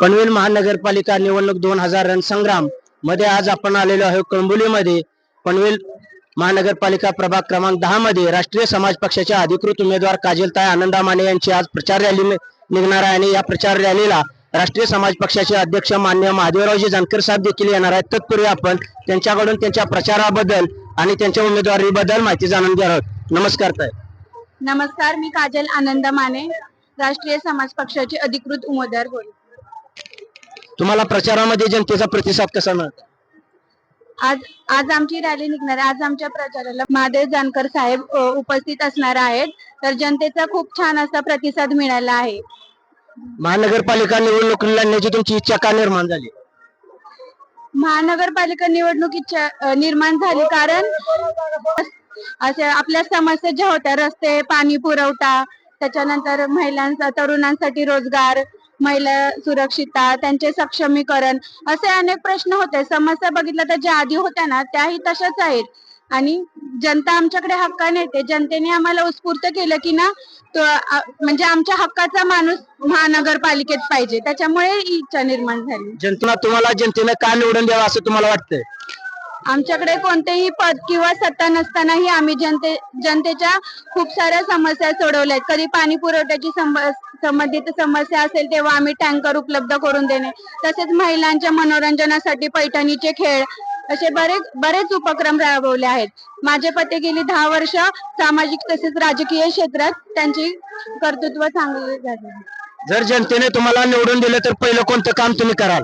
पनवेल महानगरपालिका निवडणूक दोन हजार रणसंग्राममध्ये आज आपण आलेलो आहोत कळंबोलीमध्ये. पनवेल महानगरपालिका प्रभाग क्रमांक दहा मध्ये राष्ट्रीय समाज पक्षाच्या अधिकृत उमेदवार काजलताई आनंदा माने यांची आज प्रचार रॅली निघणार आहे आणि या प्रचार रॅलीला राष्ट्रीय समाज पक्षाचे अध्यक्ष मान्य महादेवरावजी जानकर साहेब देखील येणार आहेत. तत्पूर्वी आपण त्यांच्याकडून त्यांच्या प्रचाराबद्दल आणि त्यांच्या उमेदवारीबद्दल माहिती जाणून घेणार आहोत. नमस्कार ताई. नमस्कार मी काजल आनंद माने राष्ट्रीय समाज पक्षाचे अधिकृत उमेदवार बोलतो. तुम्हाला प्रचारामध्ये जनतेचा प्रतिसाद कसा मिळतो? आज आज आमची रॅली निघणार आहे. आज आमच्या प्रचाराला महादेव जानकर साहेब अ, उपस्थित असणार आहेत. तर जनतेचा खूप छान असा प्रतिसाद मिळाला आहे. महानगरपालिका निवडणूक लढण्याची तुमची इच्छा का निर्माण झाली? महानगरपालिका निवडणुकीच्या अ, निर्माण झाली कारण अशा आपल्या समस्या ज्या होत्या रस्ते पाणी पुरवठा त्याच्यानंतर महिलांचा तरुणांसाठी रोजगार महिला सुरक्षितता त्यांचे सक्षमीकरण असे अनेक प्रश्न होते. समस्या बघितल्या तर ज्या आधी होत्या ना त्याही तशाच आहेत. आणि जनता आमच्याकडे हक्काने येते जनतेने आम्हाला उत्स्फूर्त केलं की ना तो म्हणजे आमच्या हक्काचा माणूस महानगरपालिकेत पाहिजे. त्याच्यामुळे इच्छा निर्माण झाली. जनतेला तुम्हाला जनतेनं का निवडून द्यावं असं तुम्हाला वाटतंय? आमच्याकडे कोणतेही पद किंवा सत्ता नसतानाही आम्ही जनते जनतेच्या खूप साऱ्या समस्या सोडवल्या आहेत कधी पाणी पुरवठ्याची संब- संबंधित समस्या असेल तेव्हा आम्ही टँकर उपलब्ध करून देणे. तसेच महिलांच्या मनोरंजनासाठी पैठणीचे खेळ असे बरेच बरेच उपक्रम राबवले आहेत. माझे पती गेली दहा वर्ष सामाजिक तसेच राजकीय क्षेत्रात त्यांची कर्तृत्व चांगले झाले जर जनतेने तुम्हाला निवडून दिलं तर पहिलं कोणतं काम तुम्ही कराल?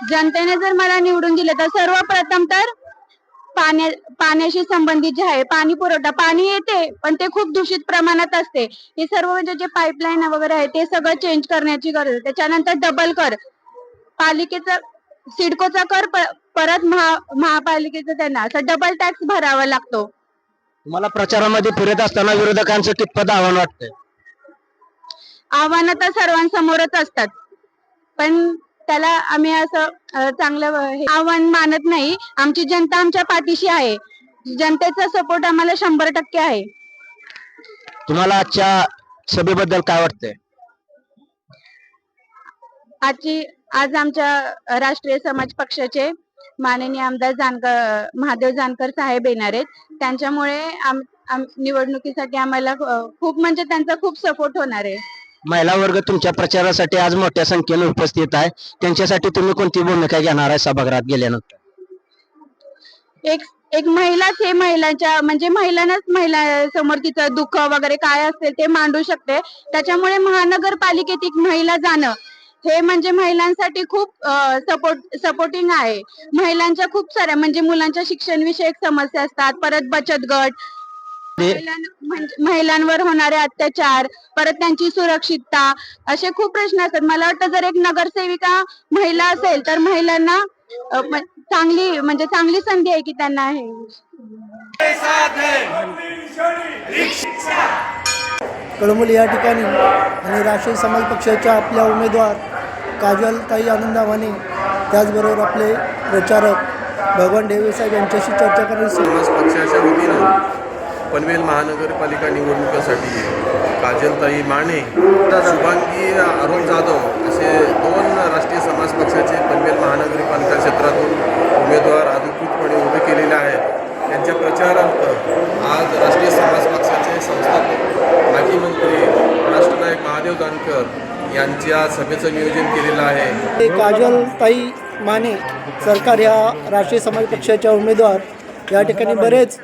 जनतेने जर मला निवडून दिले तर सर्वप्रथम तर पाण्या पाण्याशी संबंधित जे आहे पाणी पुरवठा पाणी येते पण ते खूप दूषित प्रमाणात असते. हे सर्व म्हणजे जे पाईपलाईन वगैरे आहे ते सगळं चेंज करण्याची गरज आहे. त्याच्यानंतर डबल कर. पालिकेचा सिडकोचा कर परत महा महापालिकेचा त्यांना असं डबल टॅक्स भरावा लागतो. तुम्हाला प्रचारामध्ये फिरत असताना विरोधकांचं कितपत आव्हान वाटतंय? आव्हानं तर सर्वांसमोरच असतात. पण त्याला आम्ही असं चांगलं आव्हान मानत नाही. आमची जनता आमच्या पाठीशी आहे. जनतेचा सपोर्ट आम्हाला शंभर टक्के आहे. तुम्हाला आजच्या सभेबद्दल काय वाटतंय? आजची आज आमच्या राष्ट्रीय समाज पक्षाचे माननीय आमदार जानकर महादेव जानकर साहेब येणार आहेत. त्यांच्यामुळे आम- आम- निवडणुकीसाठी आम्हाला खूप म्हणजे त्यांचा खूप सपोर्ट होणार आहे. महिला वर्ग तुमच्या प्रचारासाठी आज मोठ्या संख्येने उपस्थित आहे. त्यांच्यासाठी तुम्ही कोणती भूमिका घेणार आहे सभागृहात गेल्यानंतर? एक एक महिलाच हे महिलांच्या म्हणजे महिलांनाच महिला समोर तिचं दुःख वगैरे काय असेल ते मांडू शकते. त्याच्यामुळे महानगरपालिकेत एक महिला जाणं हे म्हणजे महिलांसाठी खूप सपोर्ट सपोर्टिंग आहे. महिलांच्या खूप साऱ्या म्हणजे मुलांच्या शिक्षण विषयक समस्या असतात. परत बचत गट महिलांवर होणारे अत्याचार परत त्यांची सुरक्षितता असे खूप प्रश्न असतात. मला वाटतं जर एक नगरसेविका महिला असेल तर महिलांना चांगली म्हणजे चांगली संधी आहे की त्यांना हे? कळंबोली या ठिकाणी आणि राष्ट्रीय समाज पक्षाच्या आपल्या उमेदवार काजलताई आनंदा माने त्याचबरोबर आपले प्रचारक भगवान ढेवे साहेब यांच्याशी चर्चा करण्याची समाज पक्षाच्या वतीनं पनवेल महानगरपालिका निवडणुकीसाठी काजलताई माने शुभांगी अरुण जाधव असे दोन राष्ट्रीय समाज पक्षाचे पनवेल महानगरपालिका क्षेत्रातून उमेदवार अधिकृतपणे उभे केलेले आहेत. त्यांच्या प्रचारार्थ आज राष्ट्रीय समाज पक्षाचे संस्थापक माजी मंत्री राष्ट्रनायक महादेव जानकर यांच्या सभेचं नियोजन केलेलं आहे. काजलताई माने सरकार या राष्ट्रीय समाज पक्षाच्या उमेदवार या ठिकाणी बरेच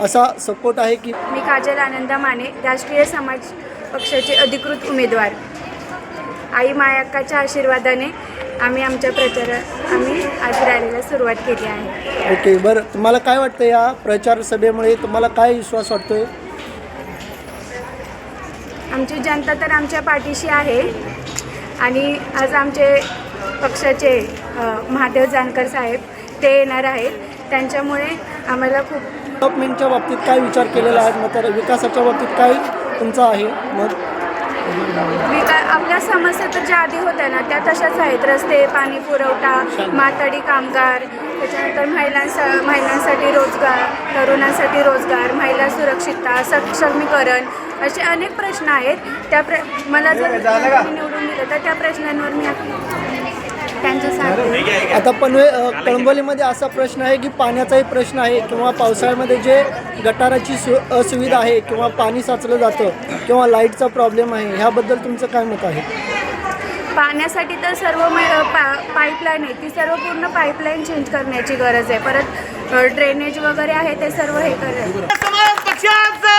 असा सपोर्ट आहे की मी काजल आनंदा माने राष्ट्रीय समाज पक्षाचे अधिकृत उमेदवार. आई मायाक्काच्या आशीर्वादाने आम्ही आमच्या प्रचारात आम्ही आज रॅलीला सुरुवात केली आहे. ओके बरं. तुम्हाला काय वाटतं या प्रचार सभेमुळे? तुम्हाला काय विश्वास वाटतोय? आमची जनता तर आमच्या पाठीशी आहे. आणि आज आमचे पक्षाचे महादेव जानकर साहेब ते येणार आहेत. त्यांच्यामुळे आम्हाला खूप डेव्हलपमेंटच्या बाबतीत काय विचार केलेला आहे? मग तर विकासाच्या बाबतीत काय तुमचा आहे? मग? विका आप आपल्या समस्या तर ज्या आधी होत्या ना त्या तशाच आहेत. रस्ते पाणी पुरवठा माथाडी कामगार त्याच्यानंतर महिलांसा महिलांसाठी रोजगार तरुणांसाठी रोजगार महिला सुरक्षितता सक्षमीकरण असे अनेक प्रश्न आहेत. त्या प्र मला जर निवडून दिलं तर त्या प्रश्नांवर मी त्यांच्यासाठी. आता पनवे कळंबोलीमध्ये असा प्रश्न आहे की पाण्याचाही प्रश्न आहे किंवा पावसाळ्यामध्ये जे गटाराची सु असुविधा आहे किंवा पाणी साचलं जातं किंवा लाईटचा प्रॉब्लेम आहे ह्याबद्दल तुमचं काय मत आहे? पाण्यासाठी तर सर्व मै- पा पाईपलाईन आहे ती सर्व पूर्ण पाईपलाईन चेंज करण्याची गरज आहे. परत ड्रेनेज वगैरे आहे ते सर्व हे करायचं समाज पक्षाचा